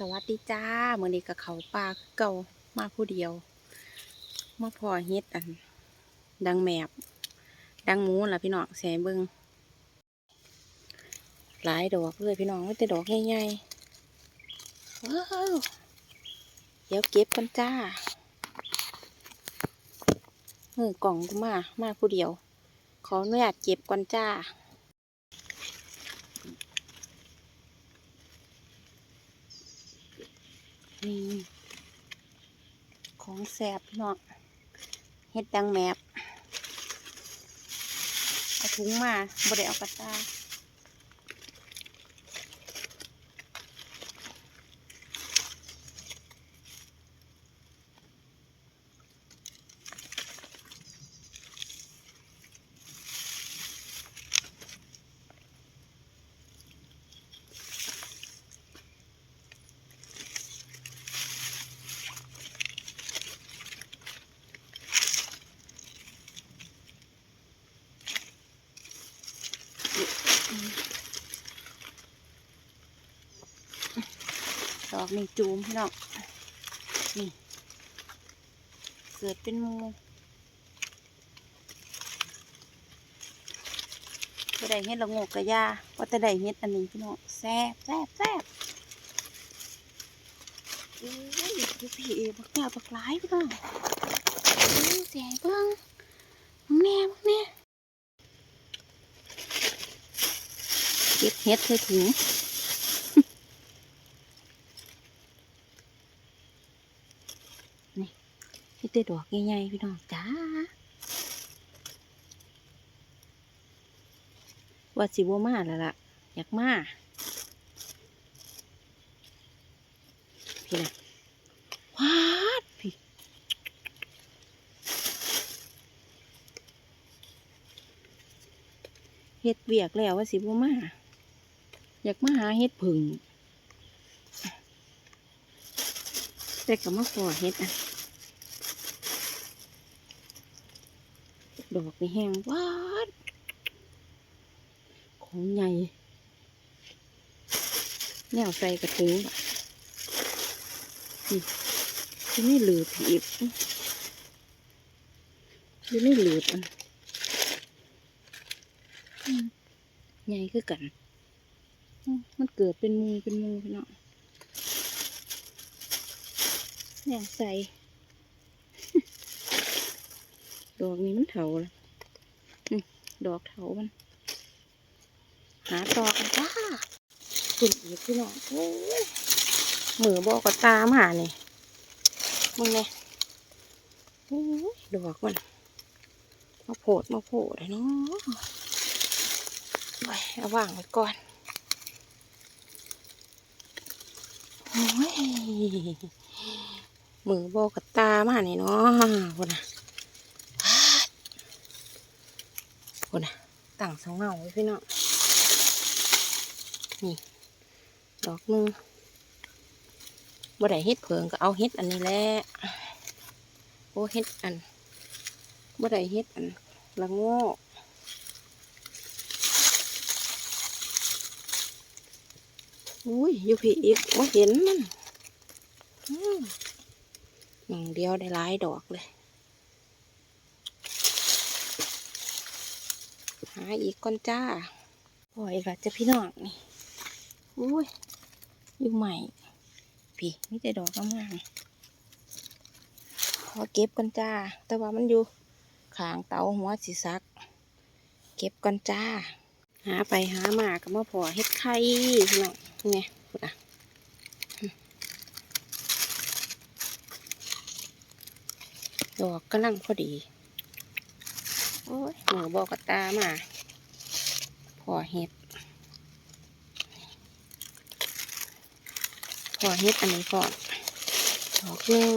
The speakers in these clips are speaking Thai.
สวัสดีจ้าเมื่อนี้กับเขาปลาเก่ามาผู้เดียวมาพอเฮ็ดอัน ดังแมบดังหมูล่ะพี่น้องแสเบิงหลายดอกเลยพี่น้องไม่แต่ดอกใหญ่ๆว้าวเดี๋ยวเก็บกันจ้ามือกล่องก็มามาผู้เดียว ขออนุญาตเก็บก่อนจ้า นี่ของแสบพี่น้อเฮ็ดดังแมบเอาถุงมาบ่ได้เอากระตา อกนี่จูมพี่น้องนี่เกิดเป็นมูก็ได้เฮ็ดละงกกะยาว่าแต่ได้เฮ็ดอันนี้พี่น้องแซ่บแซ่บแซ่บโอ้ยดูพี่เอบักแก้วบักหลายพี่น้องโอ้ยแสงเบิ่งมึงแน่มึงแน่เก็บเฮ็ดเธอถุง นี่แต่ดอกใหญ่ๆพี่น้องจ้าว่าสิบ่มาแล้วล่ะ อยากมาพี่นะว้าดพี่เฮ็ดเวียกแล้วว่าสิบ่มาอยากมาหาเฮ็ดผึ่งแต่ก็มาขอเฮ็ดอะ ดอกนี่แห้งวานของใหญ่แนวใส่กระถึงบะนี่ที่ไม่หลือผีบที่ไม่หลืออันอืมใหญ่คือกัน มันเกิดเป็นมูเป็นมูพี่น้องแนวใส่ ดอกนี้มันเถาละดอกเถามัน หาตอกันจ้าคุณอีกพี่น้องโอ้ยมือบอกกับตามาเนี่ยมึงเนี่ยโอ้ยดอกมันมาโผดมาโผดเลยเนาะไปเอาว่างไว้ก่อนโอ้ยมือบอกกับตามาเนี่เนาะคนน่ะ คนน่ะตั้งสองเงาไว้พี่น้องนี่ดอกหนึงบ่ได้เฮ็ดเพิงก็เอาเฮ็ดอันนี้แหละโอ้เฮ็ดอันบ่ได้เฮ็ดอันละโง่อุ้ยอยู่พี่อีกว่าเห็นมันอืมหนังเดียวได้หลายดอกเลย หาอีกก่อนจ้าปล่อยละจะพี่น้องนี่อุ้ยอยู่ใหม่พี่นี่แต่ดอกมากๆขอเก็บก่อนจ้า แต่ว่ามันอยู่ข้างเตาหัวสีซัก เก็บก่อนจ้า หาไปหามาก็มาพอเฮ็ดไข่พี่น้องไงพูดอะดอกกำลังพอดี โอ้ยหมูบอกตามาพอเห็ดพอเห็ดอันนี้ก่อนดอกหนึง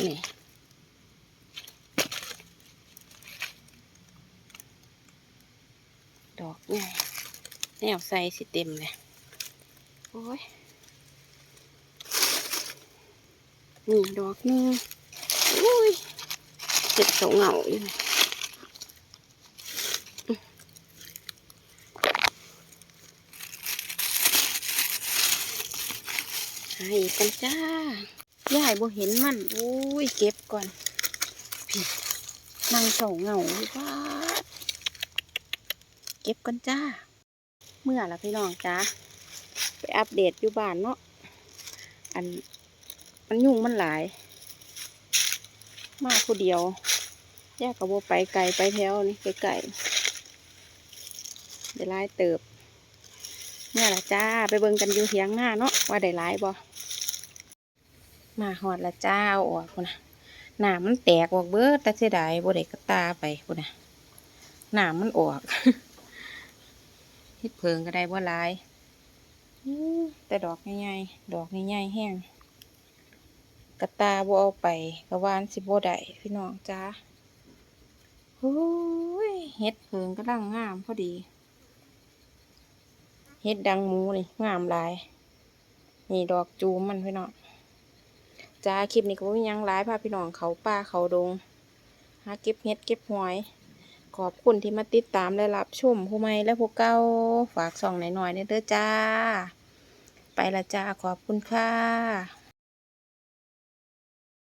นี่ดอกใหญ่แนวใส่สิเต็มเลยโอ้ยนี่ดอกนึง เจ็บเสาเหงาอยู่นี่หาอีกกันจ้ายายบ่เห็นมันโอ้ยเก็บก่อนพี่นั่งเศร้าเหงาว้าเก็บกันจ้า เมื่อละพี่น้องจ้าไปอัปเดตอยู่บ้านเนาะอันมันยุ่งมันหลาย มาผู้เดียว แยกกับโบไปไกลไปแถวนี่ไกลๆได้หลายเติบเมื่อละจ้า ไปเบิ่งกันอยู่เทียงหน้าเนาะว่าได้หลายบ่มาหอดละจ้าเอาออกพุ่นนะหนามมันแตกออกเบิดแต่เสียดายบ่ได้กระตาไปพุ่นนะหนามมันออกฮ็ดเพิงก็ได้บ่หลายแต่ดอกใหญ่ๆดอกใหญ่ๆแห้ง กระตาบ่เอาไปกระวานสิบ่ได้พี่น้องจ้าโอ้ยเฮ็ดเพิงก็ลังงามพอดี เฮ็ดดังหมูนี่งามหลาย นี่ดอกจูมมันพี่น้องจ้าคลิปนี้ก็มียังหลายพาพี่น้องเขาป่าเขาดงหาเก็บเห็ดเก็บหอย ขอบคุณที่มาติดตามและรับชมผู้ใหม่และผู้เก่าฝากส่องหน่อยๆเนี่ยเด้อจ้า ไปละจ้าขอบคุณค่ะ